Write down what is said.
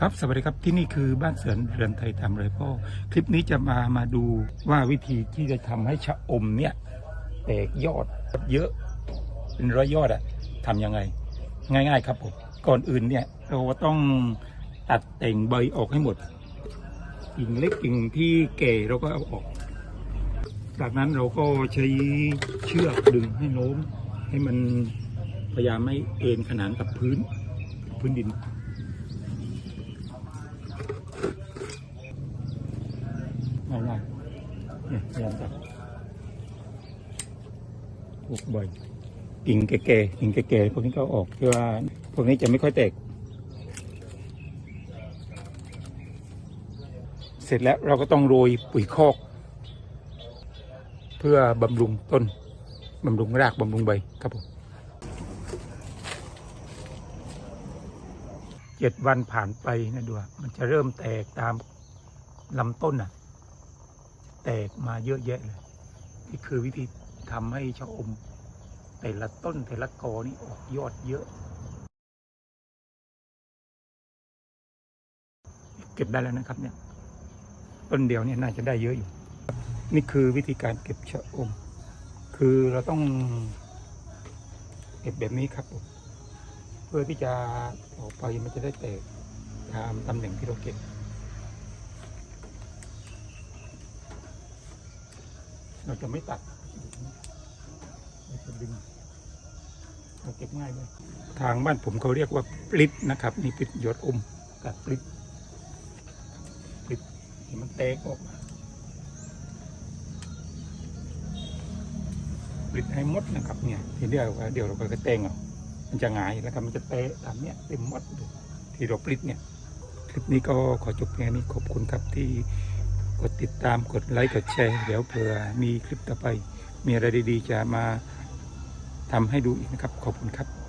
ครับสวัสดีครับที่นี่คือบ้านเสือนเรือนไทยทำไรพ่อคลิปนี้จะมามาดูว่าวิธีที่จะทำให้ชะอมเนี่ยแตกยอดเยอะเป็นร้อยยอดอะทำยังไง ง่าย ๆ ครับผมก่อนอื่นเนี่ยเราต้องตัดแต่งใบออกให้หมดกิ่งเล็กกิ่งที่แก่เราก็เอาออก จากนั้นเราก็ใช้เชือกดึงให้โน้ม ให้มันพยายามไม่เอ็นขนานกับพื้นพื้นดิน ง่ายๆเนี่ยพยายามจับพวกใบกิ่งแก่ๆกิ่งแก่ๆพวกนี้ก็เอาออกเพื่อว่าพวกนี้จะไม่ค่อยแตก เสร็จแล้วเราก็ต้องโรยปุ๋ยคอก เพื่อบำรุงต้นบำรุงรากบำรุงใบครับผมเจ็ดวันผ่านไปนะดูว่ามันจะเริ่มแตกตามลำต้นอะ แตกมาเยอะแยะเลย นี่คือวิธีทำให้ชะอม แต่ละต้นแต่ละกอนี่ออกยอดเยอะ เก็บได้แล้วนะครับเนี่ย ต้นเดียวเนี่ยน่าจะได้เยอะอยู่ นี่คือวิธีการเก็บชะอม คือเราต้องเก็บแบบนี้ครับผมเพื่อที่จะออกไปมันจะได้แตกตามตำแหน่งที่เราเก็บ เราจะไม่ตัดเราจะดึงเราเก็บง่ายเลยทางบ้านผมเขาเรียกว่าปลิดนะครับ นี่ปลิดหยดอมกับปลิดปลิดที่มันแตกออกมาปลิดให้หมดนะครับเนี่ยทีเดียวเดี๋ยวเราก็แตงเอามันจะหงายแล้วก็มันจะเตะตามเนี้ยเต็มหมดเลยที่เราปลิดเนี่ยคลิปนี้ก็ขอจบแค่นี้ขอบคุณครับที่ กดติดตามกดไลค์กดแชร์เดี๋ยวเผื่อมีคลิปต่อไป มีอะไรดีๆ จะมาทำให้ดูอีกนะครับ ขอบคุณครับ